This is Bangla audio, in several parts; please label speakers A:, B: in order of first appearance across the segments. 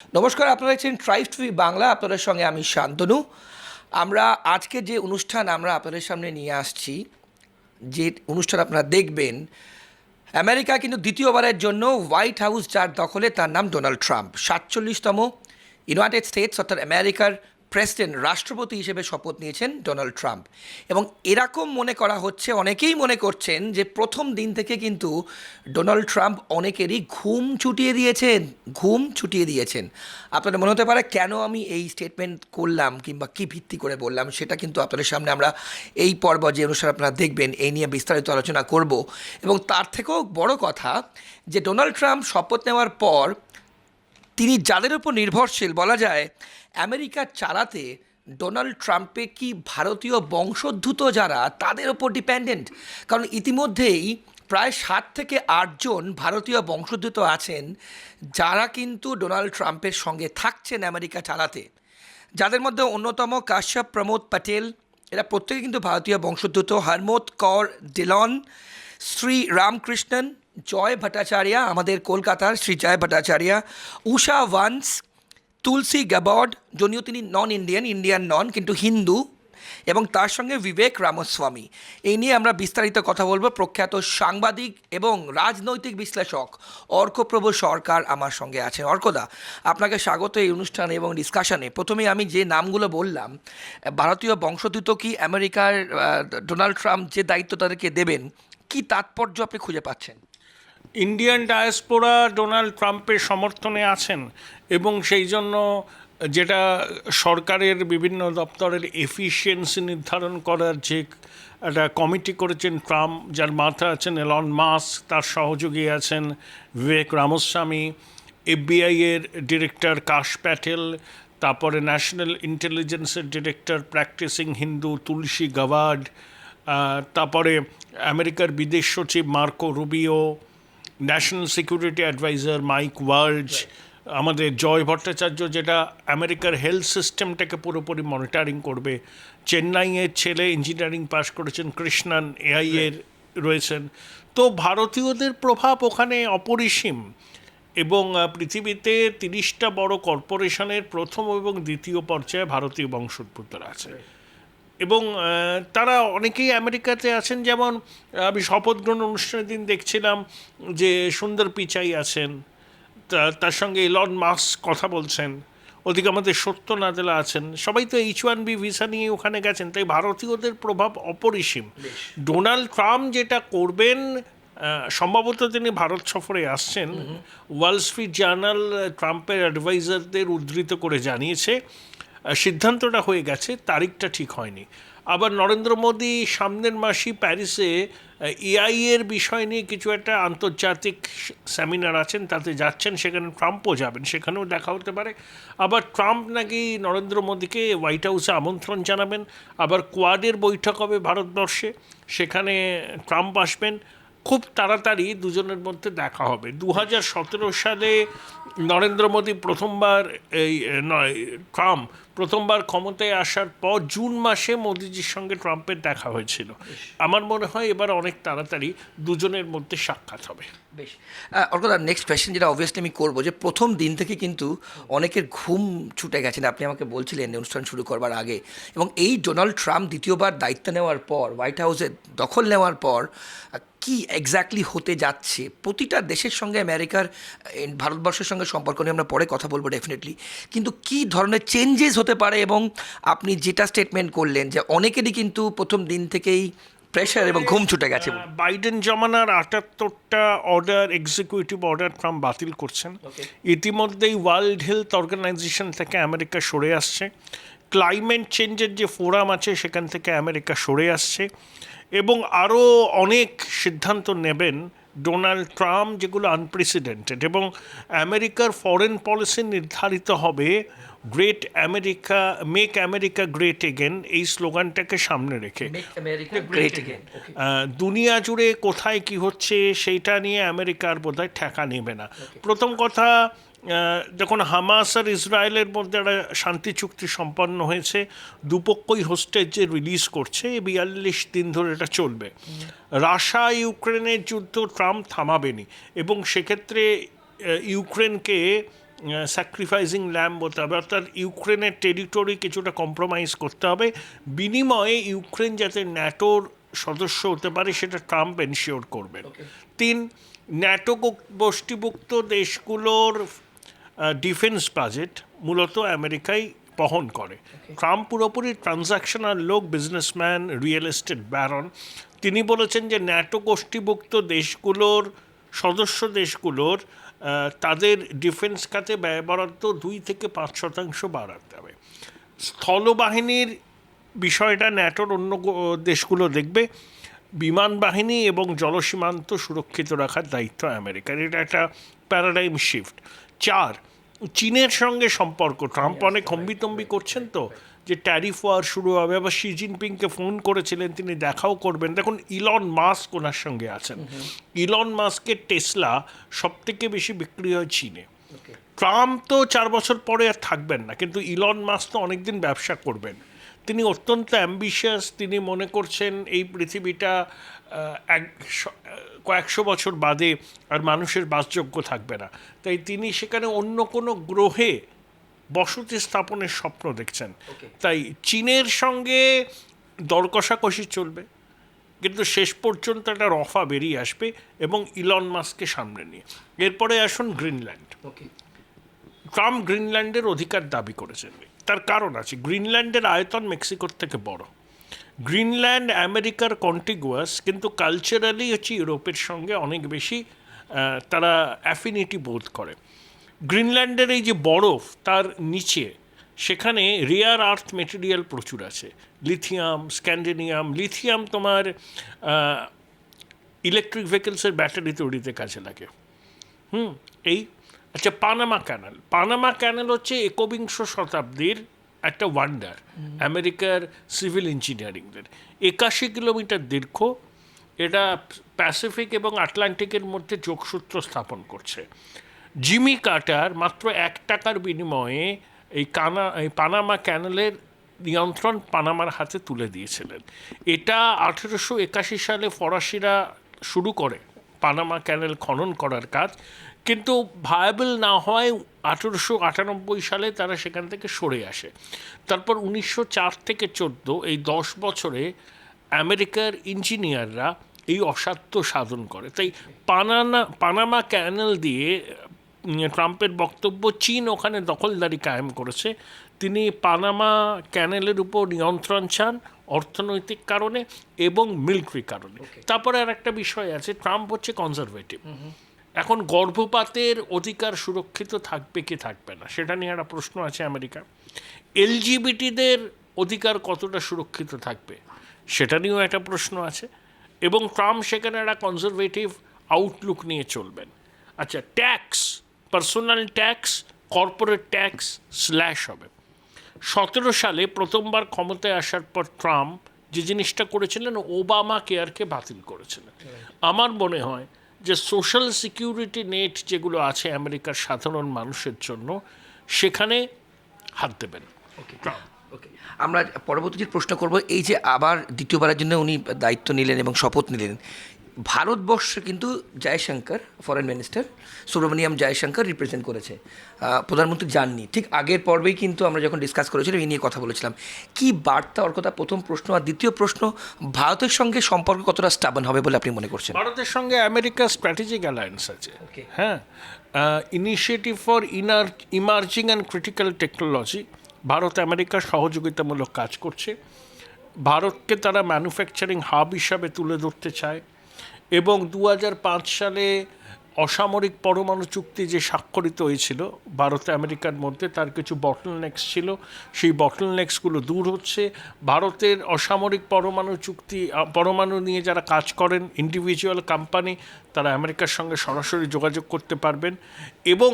A: নমস্কার, আপনারা দেখছেন ট্রাইভ টিভি বাংলা আপনাদের সঙ্গে আমি শান্তনু। আমরা আজকে যে অনুষ্ঠান আমরা আপনাদের সামনে নিয়ে আসছি, যে অনুষ্ঠান আপনারা দেখবেন, আমেরিকা কিন্তু দ্বিতীয়বারের জন্য হোয়াইট হাউস যার দখলে, তার নাম ডোনাল্ড ট্রাম্প সাতচল্লিশতম ইউনাইটেড স্টেটস অর্থাৎ আমেরিকার প্রেসিডেন্ট, রাষ্ট্রপতি হিসেবে শপথ নিয়েছেন ডোনাল্ড ট্রাম্প। এবং এরকম মনে করা হচ্ছে, অনেকেই মনে করছেন যে প্রথম দিন থেকে কিন্তু ডোনাল্ড ট্রাম্প অনেকেরই ঘুম ছুটিয়ে দিয়েছেন, ঘুম ছুটিয়ে দিয়েছেন। আপনাদের মনে হতে পারে, কেন আমি এই স্টেটমেন্ট করলাম কিংবা কী ভিত্তি করে বললাম, সেটা কিন্তু আপনাদের সামনে আমরা এই পর্ব যে অনুষ্ঠান আপনারা দেখবেন, এই নিয়ে বিস্তারিত আলোচনা করব। এবং তার থেকেও বড় কথা যে ডোনাল্ড ট্রাম্প শপথ নেওয়ার পর তিনি যাদের উপর নির্ভরশীল, বলা যায় আমেরিকা চালাতে ডোনাল্ড ট্রাম্পে কি ভারতীয় বংশোদ্ভূত যারা, তাদের ওপর ডিপেন্ডেন্ট? কারণ ইতিমধ্যেই প্রায় সাত থেকে আটজন ভারতীয় বংশোদ্ভূত আছেন, যারা কিন্তু ডোনাল্ড ট্রাম্পের সঙ্গে থাকছেন আমেরিকা চালাতে। যাদের মধ্যে অন্যতম কাশ্যপ প্রমোদ প্যাটেল, এরা প্রত্যেকে কিন্তু ভারতীয় বংশোদ্ভূত। হরমোদ কর ডিলন শ্রী রামকৃষ্ণন, জয় ভট্টাচার্য, আমাদের কলকাতার Shri Jay Bhattacharya, Usha Vance Tulsi Gabbard যদিও তিনি নন ইন্ডিয়ান ইন্ডিয়ান নন কিন্তু হিন্দু, এবং তার সঙ্গে বিবেক রামস্বামী। এই নিয়ে আমরা বিস্তারিত কথা বলব প্রখ্যাত সাংবাদিক এবং রাজনৈতিক বিশ্লেষক অর্কপ্রভ সরকার আমার সঙ্গে আছেন। অর্কদা, আপনাকে স্বাগত এই অনুষ্ঠানে এবং ডিসকাশনে প্রথমে আমি যে নামগুলো বললাম, ভারতীয় বংশোদ্ভূত কি আমেরিকার ডোনাল্ড ট্রাম্প যে দায়িত্ব তাদেরকে দেবেন, কি তাৎপর্য আপনি খুঁজে পাচ্ছেন?
B: ইন্ডিয়ান ডায়াসপোরা ডোনাল্ড ট্রাম্পের সমর্থনে আছেন এবং সেই জন্য যেটা সরকারের বিভিন্ন দপ্তরের এফিসিয়েন্সি নির্ধারণ করার যে একটা কমিটি করেছেন ট্রাম্প, যার মাথা আছেন এলন মাস তার সহযোগী আছেন বিবেক রামস্বামী এফবিআই এর ডিরেক্টর কাশ প্যাটেল তারপরে ন্যাশনাল ইন্টেলিজেন্সের director practising Hindu Tulsi Gabbard তারপরে আমেরিকার বিদেশ সচিব Marco Rubio national security adviser Mike Waltz আমাদের জয় ভট্টাচার্য যেটা আমেরিকার হেলথ সিস্টেমটাকে পুরোপুরি মনিটারিং করবে। চেন্নাইয়ের ছেলে ইঞ্জিনিয়ারিং পাশ করেছেন কৃষ্ণান এআই এর রয়েছেন। তো ভারতীয়দের প্রভাব ওখানে অপরিসীম এবং পৃথিবীতে তিরিশটা বড় কর্পোরেশনের প্রথম এবং দ্বিতীয় পর্যায়ে ভারতীয় বংশোদ্ভূতরা আছে। এবং তারা অনেকেই আমেরিকাতে আছেন। যেমন আমি শপথ গ্রহণ অনুষ্ঠানের দিন দেখছিলাম যে সুন্দর পিচাই আছেন। তার সঙ্গে ইলন মাস কথা বলছেন। ওদিকে আমাদের সত্য নাদেলা আছেন। সবাই তো এইচ ওয়ান বি ভিসা নিয়ে ওখানে গেছেন। তাই ভারতীয়দের প্রভাব অপরিসীম। ডোনাল্ড ট্রাম্প যেটা করবেন সম্ভবত তিনি ভারত সফরে আসছেন। ওয়াল স্ট্রিট জার্নাল ট্রাম্পের অ্যাডভাইজারদের উদ্ধৃত করে জানিয়েছে সিদ্ধান্তটা হয়ে গেছে, তারিখটা ঠিক হয়নি। আবার নরেন্দ্র মোদী সামনের মাসই প্যারিসে এআই এর বিষয় নিয়ে কিছু একটা আন্তর্জাতিক সেমিনার আছেন, তাতে যাচ্ছেন, সেখানে ট্রাম্পও যাবেন, সেখানেও দেখা হতে পারে। আবার ট্রাম্প নাকি নরেন্দ্র মোদীকে হোয়াইট হাউসে আমন্ত্রণ জানাবেন, আবার কোয়াডের বৈঠক হবে ভারতবর্ষে, সেখানে ট্রাম্প আসবেন খুব তাড়াতাড়ি দুজনের মধ্যে দেখা হবে। দু হাজার সতেরো সালে নরেন্দ্র মোদী প্রথমবার এই নয় ট্রাম্প প্রথমবার ক্ষমতায় আসার পর জুন মাসে মোদিজির সঙ্গে ট্রাম্পের দেখা হয়েছিল। আমার মনে হয় এবার অনেক তাড়াতাড়ি দুজনের মধ্যে সাক্ষাৎ হবে।
A: বেশ। অর্কদা নেক্সট কোয়েশ্চেন যেটা অবভিয়াসলি আমি করব যে প্রথম দিন থেকে কিন্তু অনেকের ঘুম ছুটে গেছেন আপনি আমাকে বলছিলেন অনুষ্ঠান শুরু করবার আগে এবং এই ডোনাল্ড ট্রাম্প দ্বিতীয়বার দায়িত্ব নেওয়ার পর হোয়াইট হাউসে দখল নেওয়ার পর কি এক্স্যাক্টলি হতে যাচ্ছে? প্রতিটা দেশের সঙ্গে আমেরিকার ভারতবর্ষের সঙ্গে সম্পর্ক নিয়ে আমরা পরে কথা বলব ডেফিনেটলি কিন্তু কি ধরনের চেঞ্জেস হতে পারে এবং আপনি যেটা স্টেটমেন্ট করলেন যে অনেকেরই কিন্তু প্রথম দিন থেকেই প্রেশার এবং ঘুম ছুটে গেছে।
B: বাইডেন জমানার আটাত্তরটা অর্ডার এক্সিকিউটিভ অর্ডার ট্রাম্প বাতিল করছেন। ইতিমধ্যেই ওয়ার্ল্ড হেলথ অর্গানাইজেশন থেকে আমেরিকা সরে আসছে। ক্লাইমেট চেঞ্জের যে ফোরাম আছে সেখান থেকে আমেরিকা সরে আসছে। এবং আরও অনেক সিদ্ধান্ত নেবেন ডোনাল্ড ট্রাম্প যেগুলো আনপ্রেসিডেন্টেড এবং আমেরিকার ফরেন পলিসি নির্ধারিত হবে great America make America great again এই স্লোগানটাকে সামনে রেখে। দুনিয়া জুড়ে কোথায় কি হচ্ছে সেইটা নিয়ে আমেরিকার বোধহয় ঠেকা নেবে না। প্রথম কথা যখন হামাস আর ইসরায়েলের মধ্যে একটা শান্তি চুক্তি সম্পন্ন হয়েছে। দুপক্ষই হোস্টেজ যে রিলিজ করছে এই বিয়াল্লিশ দিন ধরে এটা চলবে। রাশিয়া ইউক্রেনের যুদ্ধ ট্রাম্প থামাবেনি এবং সেক্ষেত্রে ইউক্রেনকে স্যাক্রিফাইসিং ল্যাম্ব বলতে হবে। অর্থাৎ ইউক্রেনের টেরিটরি কিছুটা কম্প্রোমাইজ করতে হবে। বিনিময়ে ইউক্রেন যাতে ন্যাটোর সদস্য হতে পারে সেটা ট্রাম্প এনশিওর করবেন। তিন ন্যাটো গোষ্ঠীভুক্ত দেশগুলোর ডিফেন্স বাজেট মূলত আমেরিকাই বহন করে। ট্রাম্প পুরোপুরি ট্রানজাকশনাল লোক বিজনেসম্যান রিয়েল এস্টেট ব্যারন তিনি বলেছেন যে ন্যাটো গোষ্ঠীভুক্ত দেশগুলোর সদস্য দেশগুলোর তাদের ডিফেন্স খাতে ব্যয় বরাদ্দ দুই থেকে পাঁচ শতাংশ বাড়াতে হবে। স্থলবাহিনীর বিষয়টা ন্যাটোর অন্য দেশগুলো দেখবে। বিমান বাহিনী এবং জলসীমান্ত সুরক্ষিত রাখার দায়িত্ব আমেরিকার। এটা একটা প্যারাডাইম শিফট চার চীনের সঙ্গে সম্পর্ক। ট্রাম্প অনেক হম্বিতম্বি করছেন তো যে ট্যারিফ ওয়ার শুরু হবে আবার শি জিনপিংকে ফোন করেছিলেন তিনি দেখাও করবেন। দেখুন ইলন মাস্ক ওনার সঙ্গে আছেন। ইলন মাস্কের টেসলা সব থেকে বেশি বিক্রি হয় চীনে। ট্রাম্প তো চার বছর পরে আর থাকবেন না কিন্তু ইলন মাস্ক তো অনেকদিন ব্যবসা করবেন। তিনি অত্যন্ত অ্যাম্বিশিয়াস তিনি মনে করছেন এই পৃথিবীটা এক কয়েকশো বছর বাদে আর মানুষের বাসযোগ্য থাকবে না। তাই তিনি সেখানে অন্য কোনো গ্রহে বসতি স্থাপনের স্বপ্ন দেখছেন। তাই চীনের সঙ্গে দর কষাকষি চলবে কিন্তু শেষ পর্যন্ত একটা রফা বেরিয়ে আসবে এবং ইলন মাস্ককে সামনে নিয়ে। এরপরে আসুন গ্রিনল্যান্ড। ট্রাম্প গ্রিনল্যান্ডের অধিকার দাবি করেছেন। তার কারণ আছে। গ্রিনল্যান্ডের আয়তন মেক্সিকোর থেকে বড়। গ্রিনল্যান্ড আমেরিকার কন্টিগুয়াস কিন্তু কালচারালি হচ্ছে ইউরোপের সঙ্গে অনেক বেশি তারা অ্যাফিনিটি বোধ করে। গ্রিনল্যান্ডের এই যে বরফ তার নিচে, সেখানে রেয়ার আর্থ মেটেরিয়াল প্রচুর আছে। লিথিয়াম স্ক্যান্ডেনিয়াম লিথিয়াম তোমার ইলেকট্রিক ভেহিকেলসের ব্যাটারি তৈরিতে কাজে লাগে। হুম, এই আচ্ছা পানামা ক্যানাল পানামা ক্যানাল হচ্ছে একবিংশ শতাব্দীর একটা ওয়ান্ডার আমেরিকার সিভিল ইঞ্জিনিয়ারিংদের একাশি কিলোমিটার দীর্ঘ, এটা প্যাসিফিক এবং আটলান্টিকের মধ্যে যোগসূত্র স্থাপন করছে। জিমি কাটার মাত্র এক টাকার বিনিময়ে এই কানা, এই পানামা ক্যানেলের নিয়ন্ত্রণ পানামার হাতে তুলে দিয়েছিলেন। এটা আঠেরোশো একাশি সালে ফরাসিরা শুরু করে পানামা ক্যানেল খনন করার কাজ। কিন্তু ভায়াবল না হওয়ায় আঠেরোশো আটানব্বই সালে তারা সেখান থেকে সরে আসে। তারপর উনিশশো চার থেকে চোদ্দ এই দশ বছরে আমেরিকার ইঞ্জিনিয়াররা এই অসাধ্য সাধন করে। তাই পানানা পানামা ক্যানেল দিয়ে ট্রাম্পের বক্তব্য চীন ওখানে দখলদারি কায়েম করেছে। তিনি পানামা ক্যানেলের উপর নিয়ন্ত্রণ চান অর্থনৈতিক কারণে এবং মিলিটারি কারণে। তারপরে আর একটা বিষয় আছে ট্রাম্প হচ্ছে কনজারভেটিভ। এখন গর্ভপাতের অধিকার সুরক্ষিত থাকবে কি থাকবে না? সেটা নিয়ে একটা প্রশ্ন আছে আমেরিকা এলজিবিটিদের অধিকার কতটা সুরক্ষিত থাকবে? সেটা নিয়েও একটা প্রশ্ন আছে। এবং ট্রাম্প সেখানে একটা কনজারভেটিভ আউটলুক নিয়ে চলবেন। আচ্ছা tax personal tax corporate tax slash হবে। সতেরো সালে প্রথমবার ক্ষমতায় আসার পর ট্রাম্প যে জিনিসটা করেছিলেন ওবামা কেয়ারকে বাতিল করেছিলেন। আমার মনে হয় যে সোশ্যাল সিকিউরিটি নেট যেগুলো আছে আমেরিকার সাধারণ মানুষের জন্য, সেখানে হাত দেবেন। ওকে
A: ওকে আমরা পরবর্তী প্রশ্ন করব, এই যে আবার দ্বিতীয়বারের জন্য উনি দায়িত্ব নিলেন এবং শপথ নিলেন ভারতবর্ষে কিন্তু Jaishankar foreign minister Subrahmanyam Jaishankar represent করেছে। প্রধানমন্ত্রী যাননি। ঠিক আগের পর্বেই কিন্তু আমরা যখন ডিসকাস করেছিলাম এই নিয়ে কথা বলেছিলাম। কি বার্তা ওর কথা? প্রথম প্রশ্ন। আর দ্বিতীয় প্রশ্ন ভারতের সঙ্গে সম্পর্ক কতটা স্টাবন হবে বলে আপনি মনে করছেন?
B: ভারতের সঙ্গে আমেরিকার স্ট্র্যাটেজিক অ্যালায়েন্স আছে. হ্যাঁ? Initiative for inner emerging and critical technology Bharat America সহযোগিতামূলক কাজ করছে। ভারতকে তারা ম্যানুফ্যাকচারিং হাব হিসাবে তুলে ধরতে চায়। এবং দু হাজার পাঁচ সালে অসামরিক পরমাণু চুক্তি যে স্বাক্ষরিত হয়েছিল, ভারত, আমেরিকার মধ্যে তার কিছু বটল নেক্স ছিল। সেই বটল নেক্সগুলো দূর হচ্ছে। ভারতের অসামরিক পরমাণু চুক্তি পরমাণু নিয়ে যারা কাজ করেন ইন্ডিভিজুয়াল কোম্পানি তারা আমেরিকার সঙ্গে সরাসরি যোগাযোগ করতে পারবেন। এবং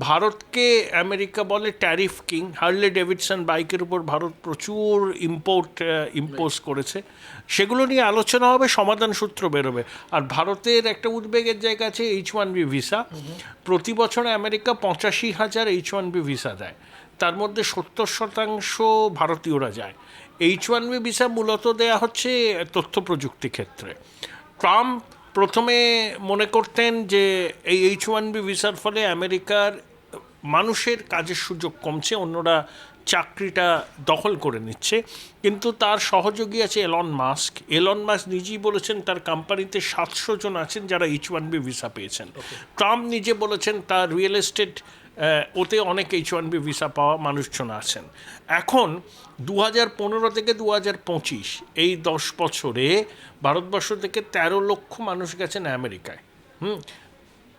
B: ভারতকে আমেরিকা বলে ট্যারিফ কিং হার্লে ডেভিডসন বাইকের উপর ভারত প্রচুর ইম্পোর্ট ইম্পোজ করেছে। সেগুলো নিয়ে আলোচনা হবে, সমাধান সূত্র বেরোবে। আর ভারতের একটা উদ্বেগের জায়গা আছে এইচ ওয়ান বি ভিসা প্রতি বছরে আমেরিকা পঁচাশি হাজার এইচ ওয়ান বি ভিসা দেয়। তার মধ্যে সত্তর শতাংশ ভারতীয়রা যায়। এইচ ওয়ান বি ভিসা মূলত দেয়া হচ্ছে তথ্য প্রযুক্তি ক্ষেত্রে। ট্রাম্প প্রথমে মনে করতেন যে এই এইচ ওয়ান বি ভিসার ফলে আমেরিকার মানুষের কাজের সুযোগ কমছে, অন্যরা চাকরিটা দখল করে নিচ্ছে। কিন্তু তার সহযোগী আছে এলন মাস্ক এলন মাস্ক নিজেই বলেছেন তার কোম্পানিতে সাতশো জন আছেন যারা এইচ ওয়ান বি ভিসা পেয়েছেন। ট্রাম্প নিজে বলেছেন তার রিয়েল এস্টেট ওতে অনেক এইচ ওয়ান বি ভিসা পাওয়া মানুষজন আছেন। এখন দু হাজার পনেরো থেকে দু হাজার পঁচিশ এই দশ বছরে ভারতবর্ষ থেকে তেরো লক্ষ মানুষ গেছেন আমেরিকায়। হুম?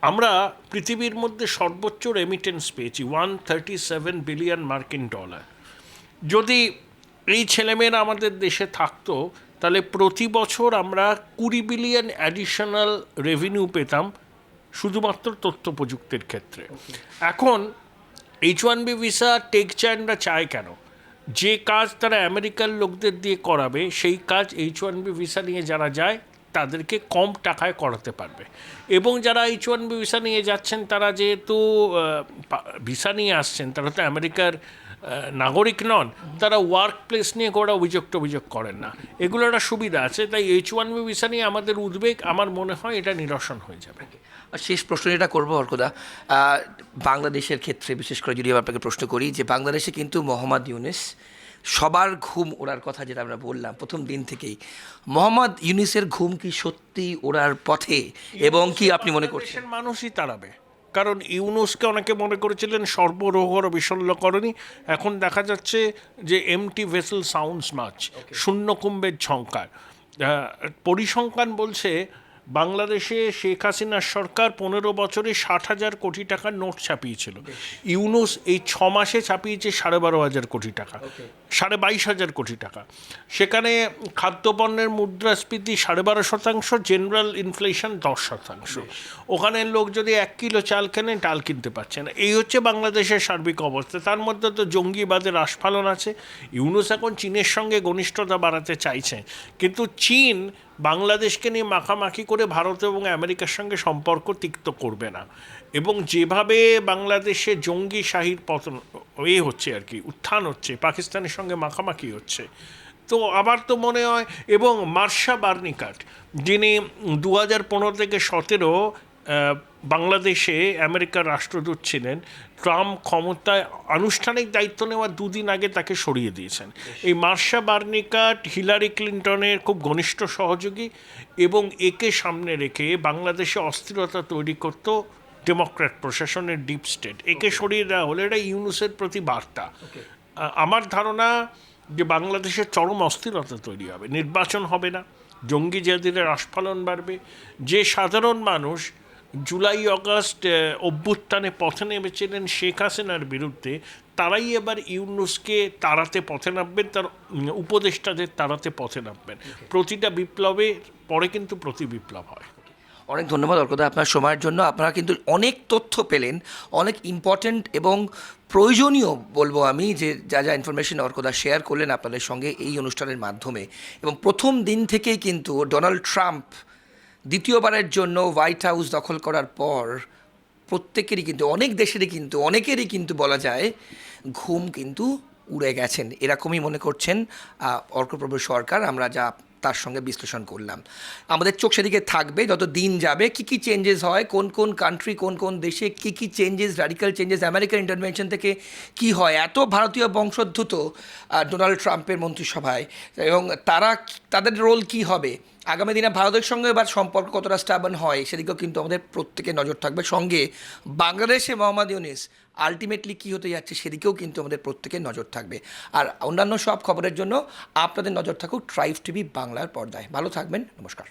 B: আমরা পৃথিবীর মধ্যে সর্বোচ্চ রেমিটেন্স পেয়েছি ওয়ান থার্টি সেভেন বিলিয়ন মার্কিন ডলার যদি এই ছেলেমেয়েরা আমাদের দেশে থাকতো, তাহলে প্রতি বছর আমরা কুড়ি বিলিয়ন অ্যাডিশনাল রেভিনিউ পেতাম শুধুমাত্র তথ্য প্রযুক্তির ক্ষেত্রে। এখন H one B visa tech চাইনরা চায় কেন? যে কাজ তারা আমেরিকার লোকদের দিয়ে করাবে, সেই কাজ এইচ ওয়ান বি ভিসা নিয়ে যারা যায় তাদেরকে কম টাকায় করাতে পারবে। এবং যারা এইচ ওয়ান বি ভিসা নিয়ে যাচ্ছেন, তারা যেহেতু ভিসা নিয়ে আসছেন, তারা তো আমেরিকার নাগরিক নন, তারা ওয়ার্ক প্লেস নিয়ে করে অভিযোগ টভিযোগ করেন না। এগুলো একটা সুবিধা আছে, তাই এইচ ওয়ান বি ভিসা নিয়ে আমাদের উদ্বেগ, আমার মনে হয় এটা নিরসন হয়ে যাবে।
A: আর শেষ প্রশ্ন যেটা করব, অর্কদা বাংলাদেশের ক্ষেত্রে, বিশেষ করে যদি আপনাকে প্রশ্ন করি, যে বাংলাদেশে কিন্তু মোহাম্মদ ইউনিস সবার ঘুম ওড়ার কথা যেটা আমরা বললাম প্রথম দিন থেকেই। মোহাম্মদ ইউনিসের ঘুম কি সত্যি ওড়ার পথে এবং কি আপনি মনে করছেন?
B: মানুষই তাড়াবে। কারণ ইউনুসকে অনেকে মনে করেছিলেন সর্বরোহর বিশল্যকরণী এখন দেখা যাচ্ছে যে এমটি ভেসেল সাউন্ডস মাছ শূন্য কুম্ভের ঝঙ্কার পরিসংখ্যান বলছে বাংলাদেশে শেখ হাসিনার সরকার পনেরো বছরে ষাট হাজার কোটি টাকার নোট ছাপিয়েছিল। ইউনুস এই ছ মাসে ছাপিয়েছে সাড়ে বারো হাজার কোটি টাকা। সাড়ে বাইশ হাজার কোটি টাকা। সেখানে খাদ্যপণ্যের মুদ্রাস্ফীতি সাড়ে বারো শতাংশ জেনারেল ইনফ্লেশন দশ শতাংশ। ওখানের লোক যদি এক কিলো চাল কেনে ডাল কিনতে পারছে না। এই হচ্ছে বাংলাদেশের সার্বিক অবস্থা। তার মধ্যে তো জঙ্গিবাদের আস্ফালন আছে। ইউনুস এখন চীনের সঙ্গে ঘনিষ্ঠতা বাড়াতে চাইছে। কিন্তু চীন বাংলাদেশকে নিয়ে মাখামাখি করে ভারত এবং আমেরিকার সঙ্গে সম্পর্ক তিক্ত করবে না। এবং যেভাবে বাংলাদেশে জঙ্গি শাহির পতন এ হচ্ছে আর কি উত্থান হচ্ছে পাকিস্তানের সঙ্গে মাখামাখি হচ্ছে তো আমার তো মনে হয় এবং মার্শা বার্নিকাট যিনি দু হাজার পনেরো থেকে সতেরো বাংলাদেশে আমেরিকার রাষ্ট্রদূত ছিলেন ট্রাম্প ক্ষমতায় আনুষ্ঠানিক দায়িত্ব নেওয়ার দুদিন আগে তাকে সরিয়ে দিয়েছেন। এই মার্শা বার্নিকাট হিলারি ক্লিন্টনের খুব ঘনিষ্ঠ সহযোগী এবং একে সামনে রেখে বাংলাদেশে অস্থিরতা তৈরি করতো ডেমোক্র্যাট প্রশাসনের ডিপ স্টেট একে সরিয়ে দেওয়া হলে এটা ইউনুসের প্রতি বার্তা। আমার ধারণা যে বাংলাদেশের চরম অস্থিরতা তৈরি হবে। নির্বাচন হবে না জঙ্গি জাতিদের আস্ফালন বাড়বে। যে সাধারণ মানুষ জুলাই অগাস্ট অভ্যুত্থানে পথে নেমেছিলেন শেখ হাসিনার বিরুদ্ধে তারাই এবার ইউনুসকে তাড়াতে পথে নামবেন তার উপদেষ্টাদের তাড়াতে পথে নামবেন। প্রতিটা বিপ্লবের পরে কিন্তু প্রতি বিপ্লব হয়।
A: অনেক ধন্যবাদ অর্কদা আপনার সময়ের জন্য। আপনারা কিন্তু অনেক তথ্য পেলেন, অনেক ইম্পর্ট্যান্ট এবং প্রয়োজনীয় বলব আমি যে যা যা ইনফরমেশন অর্কদা শেয়ার করলেন আপনাদের সঙ্গে এই অনুষ্ঠানের মাধ্যমে। এবং প্রথম দিন থেকেই কিন্তু ডোনাল্ড ট্রাম্প দ্বিতীয়বারের জন্য হোয়াইট হাউস দখল করার পর প্রত্যেকেরই কিন্তু, অনেক দেশেরই কিন্তু, অনেকেরই কিন্তু বলা যায় ঘুম কিন্তু উড়ে গেছেন। এরকমই মনে করছেন অর্কপ্রভু সরকার। আমরা যা তার সঙ্গে বিশ্লেষণ করলাম। আমাদের চোখ সেদিকে থাকবে, যত দিন যাবে, কি কি চেঞ্জেস হয়, কোন কোন কান্ট্রি কোন কোন দেশে, কি কি changes radical changes American intervention থেকে কি হয়, এত ভারতীয় বংশোদ্ভূত ডোনাল্ড ট্রাম্পের মন্ত্রিসভায়, এবং তারা তাদের রোল কি হবে? আগামী দিনে ভারতের সঙ্গে এবার সম্পর্ক কতটা স্টাবন হয়, সেদিকেও কিন্তু আমাদের প্রত্যেকের নজর থাকবে। সঙ্গে বাংলাদেশে মোহাম্মদ ইউনিস আলটিমেটলি কী হতে যাচ্ছে, সেদিকেও কিন্তু আমাদের প্রত্যেকের নজর থাকবে। আর অন্যান্য সব খবরের জন্য আপনাদের নজর থাকুক ট্রাইভ টিভি বাংলার পর্দায়। ভালো থাকবেন, নমস্কার।